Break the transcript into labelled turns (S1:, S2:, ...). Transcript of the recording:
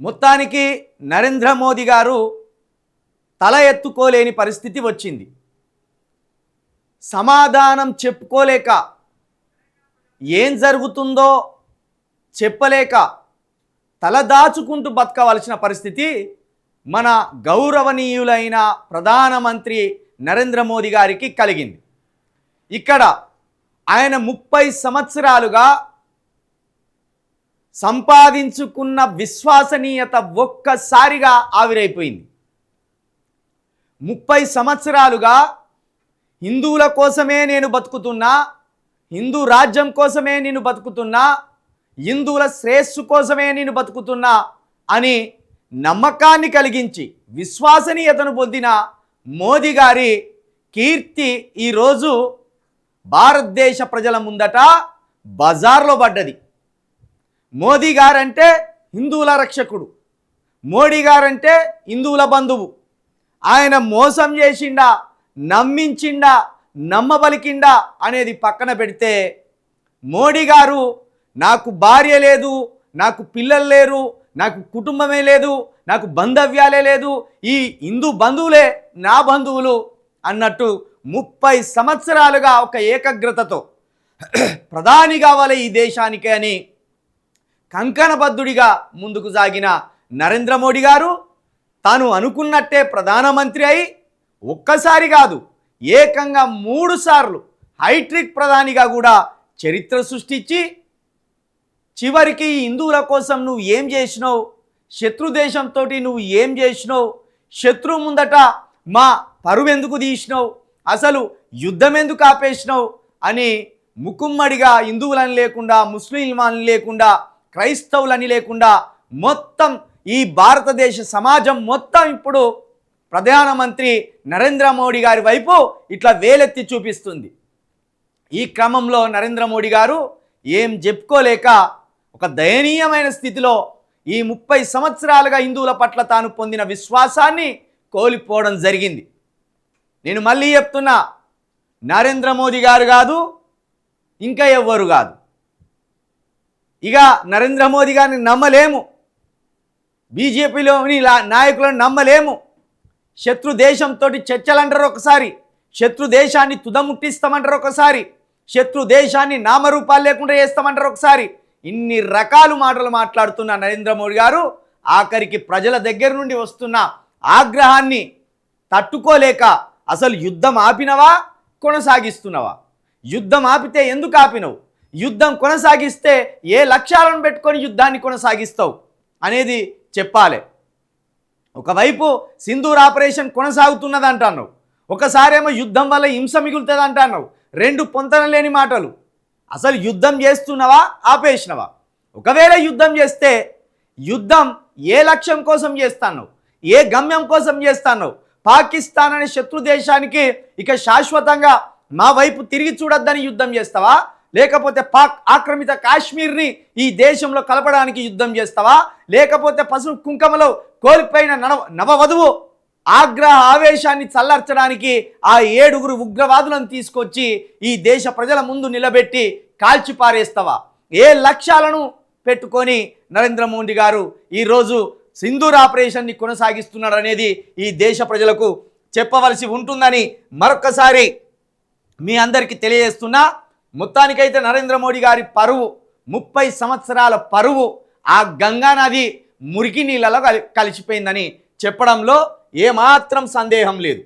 S1: మొత్తానికి నరేంద్ర మోదీ గారు తల ఎత్తుకోలేని పరిస్థితి వచ్చింది. సమాధానం చెప్పుకోలేక ఏం జరుగుతుందో చెప్పలేక తల దాచుకుంటూ బతకవలసిన పరిస్థితి మన గౌరవనీయులైన ప్రధానమంత్రి నరేంద్ర మోదీ గారికి కలిగింది. ఇక్కడ ఆయన ముప్పై సంవత్సరాలుగా సంపాదించుకున్న విశ్వసనీయత ఒక్కసారిగా ఆవిరైపోయింది. ముప్పై సంవత్సరాలుగా హిందువుల కోసమే నేను బతుకుతున్నా హిందూ రాజ్యం కోసమే నేను బతుకుతున్నా హిందువుల శ్రేయస్సు కోసమే నేను బతుకుతున్నా అని నమ్మకాన్ని కలిగించి విశ్వసనీయతను పొందిన మోదీ గారి కీర్తి ఈరోజు భారతదేశ ప్రజల ముందట బజార్లో పడ్డది. మోదీ గారంటే హిందువుల రక్షకుడు. మోడీ గారంటే హిందువుల బంధువు. ఆయన మోసం చేసిండా నమ్మించిండా నమ్మబలికిండా అనేది పక్కన పెడితే మోడీ గారు నాకు భార్య లేదు నాకు పిల్లలు లేరు నాకు కుటుంబమే లేదు నాకు బంధవ్యాలే లేదు ఈ హిందూ బంధువులే నా బంధువులు అన్నట్టు ముప్పై సంవత్సరాలుగా ఒక ఏకాగ్రతతో ప్రధాని కావాలి ఈ దేశానికి అని కంకణబద్ధుడిగా ముందుకు సాగిన నరేంద్ర మోడీ గారు తాను అనుకున్నట్టే ప్రధానమంత్రి అయి ఒక్కసారి కాదు ఏకంగా మూడుసార్లు హైట్రిక్ ప్రధానిగా కూడా చరిత్ర సృష్టించి చివరికి హిందువుల కోసం నువ్వు ఏం చేసినావు శత్రు దేశంతో నువ్వు ఏం చేసినావు శత్రువు ముందట మా పరువెందుకు తీసినావు అసలు యుద్ధం ఎందుకు ఆపేసినావు అని ముకుమ్మడిగా హిందువులని లేకుండా ముస్లింలని లేకుండా క్రైస్తవులని లేకుండా మొత్తం ఈ భారతదేశ సమాజం మొత్తం ఇప్పుడు ప్రధానమంత్రి నరేంద్ర మోడీ గారి వైపు ఇట్లా వేలెత్తి చూపిస్తుంది. ఈ క్రమంలో నరేంద్ర మోడీ గారు ఏం చెప్పుకోలేక ఒక దయనీయమైన స్థితిలో ఈ ముప్పై సంవత్సరాలుగా హిందువుల పట్ల తాను పొందిన విశ్వాసాన్ని కోల్పోవడం జరిగింది. నేను మళ్ళీ చెప్తున్నా నరేంద్ర మోదీ గారు కాదు ఇంకా ఎవ్వరు కాదు. ఇక నరేంద్ర మోదీ గారిని నమ్మలేము. బీజేపీలోని నాయకులను నమ్మలేము. శత్రు దేశంతో చర్చలు అంటారు ఒకసారి. శత్రు దేశాన్ని తుదముట్టిస్తామంటారు ఒకసారి. శత్రు దేశాన్ని నామరూపాలు లేకుండా చేస్తామంటారు ఒకసారి. ఇన్ని రకాలు మాటలు మాట్లాడుతున్న నరేంద్ర మోడీ గారు ఆఖరికి ప్రజల దగ్గర నుండి వస్తున్న ఆగ్రహాన్ని తట్టుకోలేక అసలు యుద్ధం ఆపినవా కొనసాగిస్తున్నవా? యుద్ధం ఆపితే ఎందుకు ఆపినవు? యుద్ధం కొనసాగిస్తే ఏ లక్ష్యాలను పెట్టుకొని యుద్ధాన్ని కొనసాగిస్తావు అనేది చెప్పాలి. ఒకవైపు సింధూర్ ఆపరేషన్ కొనసాగుతున్నది అంటున్నావు. ఒకసారేమో యుద్ధం వల్ల హింస మిగులుతుంది అంటున్నావు. రెండు పొంతన లేని మాటలు. అసలు యుద్ధం చేస్తున్నావా? ఆపేసినవా? ఒకవేళ యుద్ధం చేస్తే యుద్ధం ఏ లక్ష్యం కోసం చేస్తాను ఏ గమ్యం కోసం చేస్తాను పాకిస్తాన్ అనే శత్రు దేశానికి ఇక శాశ్వతంగా మా వైపు తిరిగి చూడొద్దని యుద్ధం చేస్తావా? లేకపోతే పాక్ ఆక్రమిత కాశ్మీర్ని ఈ దేశంలో కలపడానికి యుద్ధం చేస్తావా? లేకపోతే పసుపు కుంకమలో కోల్పోయిన నవ నవవధువు ఆగ్రహ ఆవేశాన్ని చల్లార్చడానికి ఆ ఏడుగురు ఉగ్రవాదులను తీసుకొచ్చి ఈ దేశ ప్రజల ముందు నిలబెట్టి కాల్చిపారేస్తావా? ఏ లక్ష్యాలను పెట్టుకొని నరేంద్ర మోడీ గారు ఈరోజు సింధూర్ ఆపరేషన్ని కొనసాగిస్తున్నాడు అనేది ఈ దేశ ప్రజలకు చెప్పవలసి ఉంటుందని మరొకసారి మీ అందరికీ తెలియజేస్తున్నా. మొత్తానికైతే నరేంద్ర మోడీ గారి పరువు ముప్పై సంవత్సరాల పరువు ఆ గంగా నది మురికి నీళ్ళలో కలి కలిసిపోయిందని చెప్పడంలో ఏమాత్రం సందేహం లేదు.